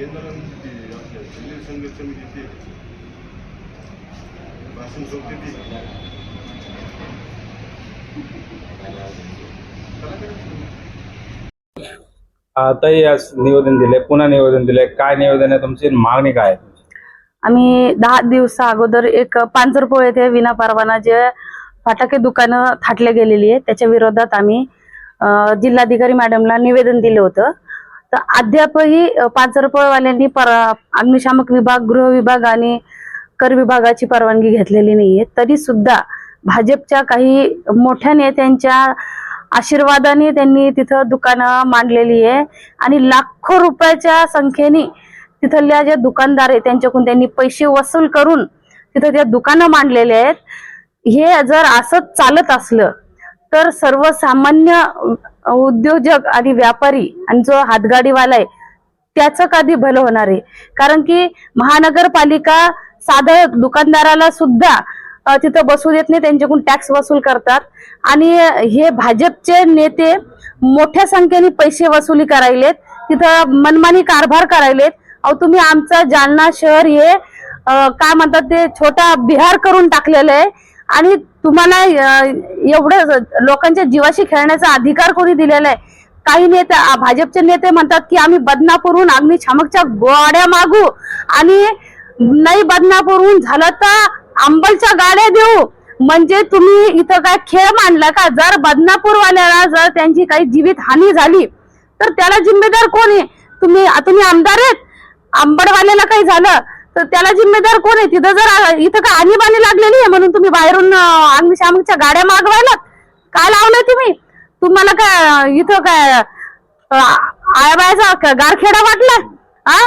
आपल्या संघर्ष समितीचे भाषण आताही आज निवेदन दिले पुन्हा निवेदन दिले काय निवेदन आहे तुमची? मागणी काय आहे? आम्ही दहा दिवसा अगोदर एक पांजरपोळ येथे विना परवाना जे फटाके दुकानं थाटले गेलेली आहे त्याच्या विरोधात आम्ही जिल्हाधिकारी मॅडमला निवेदन दिलं होतं. तर अद्यापही पाचरपळवाल्यांनी पर अग्निशामक विभाग गृह विभाग आणि कर विभागाची परवानगी घेतलेली नाहीये. तरी सुद्धा भाजपच्या काही मोठ्या नेत्यांच्या आशीर्वादाने त्यांनी तिथं दुकानं मांडलेली आहे आणि लाखो रुपयाच्या संख्येने तिथल्या ज्या दुकानदार आहे त्यांच्याकडून त्यांनी पैसे वसूल करून तिथं त्या दुकानं मांडलेले आहेत. हे जर असंच चालत असलं तर सर्वसामान्य उद्योजक आणि व्यापारी आणि जो हातगाडीवाला आहे त्याचं कधी भलं होणार आहे? कारण की महानगरपालिका साधं दुकानदाराला सुद्धा तिथं बसू देत नाही त्यांच्याकडून टॅक्स वसूल करतात. आणि हे भाजपचे नेते मोठ्या संख्येने पैसे वसुली करायलेत तिथं मनमानी कारभार करायलेत. अहो तुम्ही आमचं जालना शहर हे काय म्हणतात ते छोटा बिहार करून टाकलेलं आहे. आणि तुम्हाला एवढं लोकांच्या जीवाशी खेळण्याचा अधिकार कोणी दिलेला आहे काही नेते भाजपचे नेते म्हणतात की आम्ही बदनापूरहून अग्निशामकच्या गोड्या मागू आणि नाही बदनापूरहून झालं तर अंबलच्या गाड्या देऊ. म्हणजे तुम्ही इथं काय खेळ मांडला का? जर बदनापूरवाल्याला जर त्यांची काही जीवित हानी झाली तर त्याला जिम्मेदार कोण आहे? तुम्ही तुम्ही आमदार आहेत? आंबडवाल्याला काही झालं तर त्याला जिम्मेदार कोण आहे? तिथं जर इथं का आणीबाणी लागलेली आहे म्हणून तुम्ही बाहेरून अग्निशामकच्या गाड्या मागवायला काय लावलंय तुम्ही? तुम्हाला काय इथं काय आयाबायाचा गारखेडा वाटला हा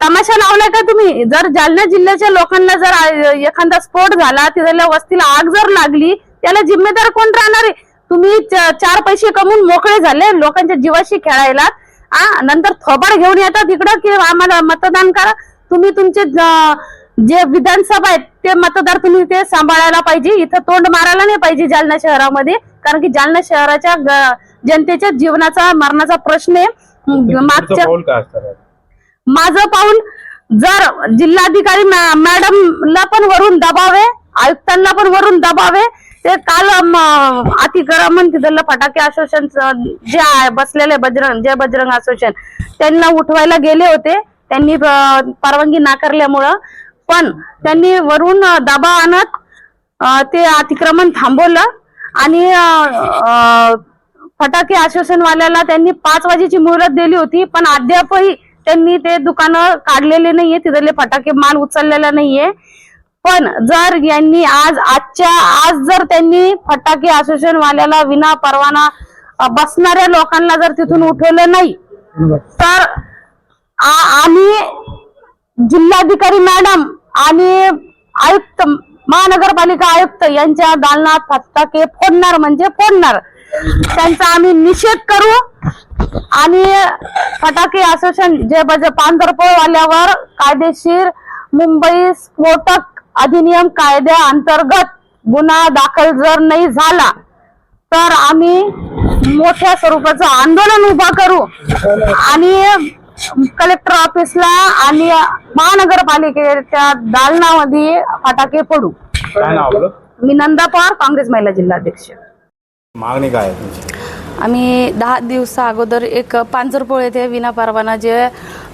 तमाशा लावलाय का तुम्ही? जर जालना जिल्ह्याच्या लोकांना जर एखादा स्फोट झाला तिथल्या वस्तीला आग जर लागली त्याला जिम्मेदार कोण राहणार आहे? तुम्ही चार पैसे कमवून मोकळे झाले लोकांच्या जीवाशी खेळायला आ? नंतर थोबाड घेऊन येतात इकडं की आम्हाला मतदान करा. तुम्ही तुमचे ज- विधानसभा आहेत ते मतदार तुम्ही ते सांभाळायला पाहिजे. इथं तोंड मारायला नाही पाहिजे जालना शहरामध्ये. कारण की जालना शहराच्या जनतेच्या जीवनाचा मरणाचा प्रश्न आहे. मागच्या? माझं पाऊल जर जिल्हाधिकारी मॅडमला पण वरून दबावे आयुक्तांना पण वरून दबावे ते काल अतिक्रमण तिथलं फटाके असोसिएशन जे आहे, बसलेले बजरंग जे बजरंग असोसिएशन त्यांना उठवायला गेले होते. त्यांनी परवानगी नाकारल्यामुळं. पण त्यांनी वरून अ, दबाव आणत ते अतिक्रमण थांबवलं आणि फटाके आश्वासनवाल्याला त्यांनी पाच वाजेची मुहूर्त दिली होती पण अद्यापही त्यांनी ते दुकानं काढलेले नाहीये तिथले फटाके माल उचललेला नाहीये. पण जर यांनी आज आजच्या आज जर त्यांनी फटाके असोसिएशन वाल्याला विना परवाना बसणाऱ्या लोकांना जर तिथून उठवलं नाही तर आ- जिल्हाधिकारी मॅडम आणि आयुक्त महानगरपालिका आयुक्त यांच्या दालनात फटाके फोडणार म्हणजे फोडणार. त्यांचा आम्ही निषेध करू आणि फटाके असोसिएशन जे म्हणजे बजे पानझरपोळवाल्यावर कायदेशीर मुंबई स्फोटक अधिनियम कायद्या अंतर्गत गुन्हा दाखल जर नाही झाला तर आम्ही मोठ्या स्वरूपाचं आंदोलन उभा करू. आणि कलेक्टर ऑफिसला आणि महानगरपालिकेच्या दालनामध्ये फटाके फोडू. काय नाव आपलं? मी नंदा पवार काँग्रेस महिला जिल्हाध्यक्ष. मागणी काय आहे तुमची? आम्ही दहा दिवसा अगोदर एक पांजरपोळ येथे विना परवाना जे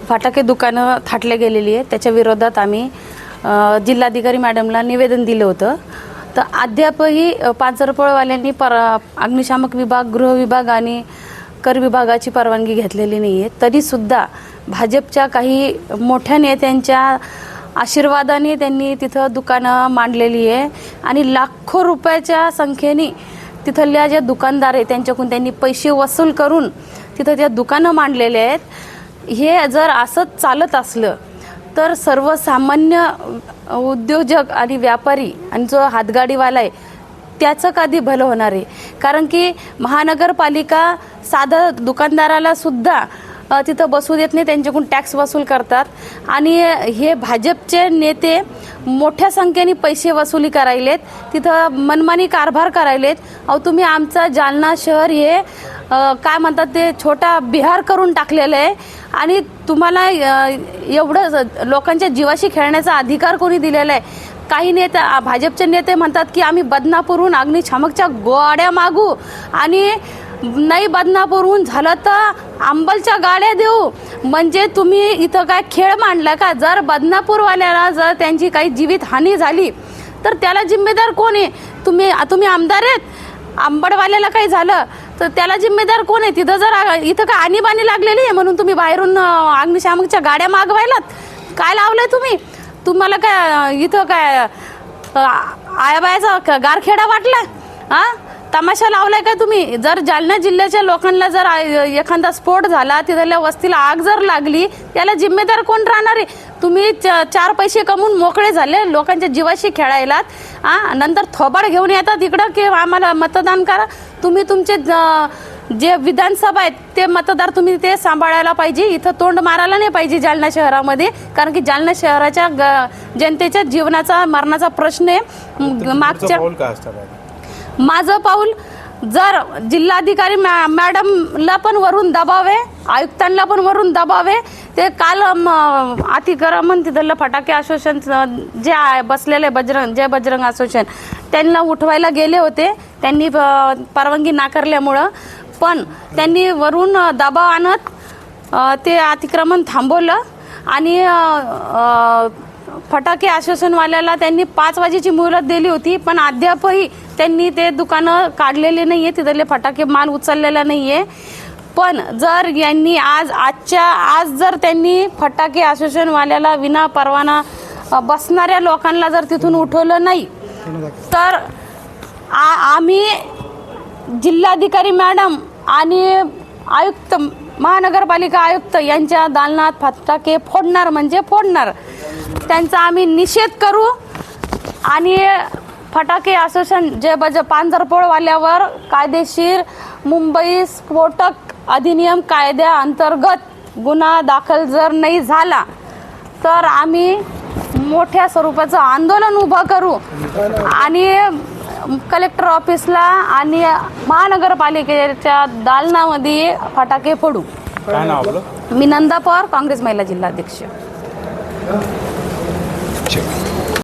फटाके दुकानं थाटले गेलेली आहे त्याच्या विरोधात आम्ही अ, जिल्हाधिकारी मॅडमला निवेदन दिलं होतं. तर अद्यापही अ, पांजरपोळवाल्यांनी पर अग्निशामक विभाग गृह विभाग आणि कर विभागाची परवानगी घेतलेली नाही आहे तरीसुद्धा भाजपच्या काही मोठ्या नेत्यांच्या आशीर्वादाने त्यांनी तिथं दुकानं मांडलेली आहे. आणि लाखो रुपयाच्या संख्येने तिथल्या ज्या दुकानदार आहे त्यांच्याकडून त्यांनी पैसे वसूल करून तिथं त्या दुकानं मांडलेले आहेत. हे जर असंच चालत असलं तर सर्वसामान्य उद्योजक आणि व्यापारी आणि जो हातगाडीवाला आहे त्याचं कधी भलं होणार आहे? कारण की महानगरपालिका साधं दुकानदाराला सुद्धा तिथं बसू देत नाही त्यांच्याकडून टॅक्स वसूल करतात. आणि हे भाजपचे नेते मोठ्या संख्येने पैसे वसुली करायलेत तिथं मनमानी कारभार करायलेत. अहो तुम्ही आमचा जालना शहर हे काय म्हणतात ते छोटा बिहार करून टाकलेलं आहे. आणि तुम्हाला एवढं लोकांच्या जीवाशी खेळण्याचा अधिकार कोणी दिलेला आहे? काही नेते भाजपचे नेते म्हणतात की आम्ही बदनापूरहून अग्निशामकच्या गोड्या मागू. आणि नाही बदनापूरहून झालं तर अंबलच्या गाड्या देऊ. म्हणजे तुम्ही इथं काय खेळ मांडला का? जर बदनापूरवाल्याला जर त्यांची काही जीवित हानी झाली तर त्याला जिम्मेदार कोण आहे? तुम्ही तुम्ही आमदार आहेत? आंबडवाल्याला काही झालं तर त्याला जिम्मेदार कोण आहे? तिथं जर इथं काय आणीबाणी लागलेली आहे म्हणून तुम्ही बाहेरून अग्निशामकच्या गाड्या मागवायलात? काय लावलंय तुम्ही? तुम्हाला काय इथं काय आयाबायाचा गारखेडा वाटला? हा तमाशा लावलाय का तुम्ही? जर जालना जिल्ह्याच्या लोकांना जर आ- एखादा स्फोट झाला तिथल्या वस्तीला आग जर लागली त्याला जिम्मेदार कोण राहणार आहे? तुम्ही चार पैसे कमवून मोकळे झाले लोकांच्या जीवाशी खेळायलात हा नंतर थोबाड घेऊन येतात इकडं की आम्हाला मतदान करा? तुम्ही तुमचे ज- विधानसभा आहेत ते मतदार तुम्ही ते सांभाळायला पाहिजे. इथं तोंड मारायला नाही पाहिजे जालना शहरामध्ये कारण की जालना शहराच्या जनतेच्या जीवनाचा मरणाचा प्रश्न आहे. मागच्या पाऊल काय असणार आहे? माझं पाऊल जर जिल्हाधिकारी मॅ- मॅडमला पण वरून दबावे आयुक्तांना पण वरून दबावे ते काल म, अतिक्रमण तिथलं फटाके असोसिएशन जे आहे बसलेले बजरंग जय बजरंग असोसिएशन त्यांना उठवायला गेले होते. त्यांनी परवानगी नाकारल्यामुळं. पण त्यांनी वरून दबाव आणत ते अतिक्रमण थांबवलं आणि फटाके आश्वासनवाल्याला त्यांनी पाच वाजेची मुहूर्त दिली होती पण अद्यापही त्यांनी ते दुकानं काढलेले नाहीये तिथले फटाके माल उचललेला नाहीये. पण जर यांनी आज आजच्या आज जर त्यांनी फटाके आश्वासनवाल्याला विना परवाना बसणाऱ्या लोकांना जर तिथून उठवलं नाही तर आ- आम्ही जिल्हाधिकारी मॅडम आणि आयुक्त महानगरपालिका आयुक्त यांच्या दालनात फटाके फोडणार म्हणजे फोडणार. त्यांचा आम्ही निषेध करू. आणि फटाके असोसिएशन जे बज पांजरपोळवाल्यावर कायदेशीर मुंबई स्फोटक अधिनियम कायद्याअंतर्गत गुन्हा दाखल जर नाही झाला तर आम्ही मोठ्या स्वरूपाचं आंदोलन उभं करू. आणि कलेक्टर ऑफिसला आणि महानगरपालिकेच्या दालनामध्ये फटाके फोडू. मी नंदा पवार काँग्रेस महिला जिल्हाध्यक्ष.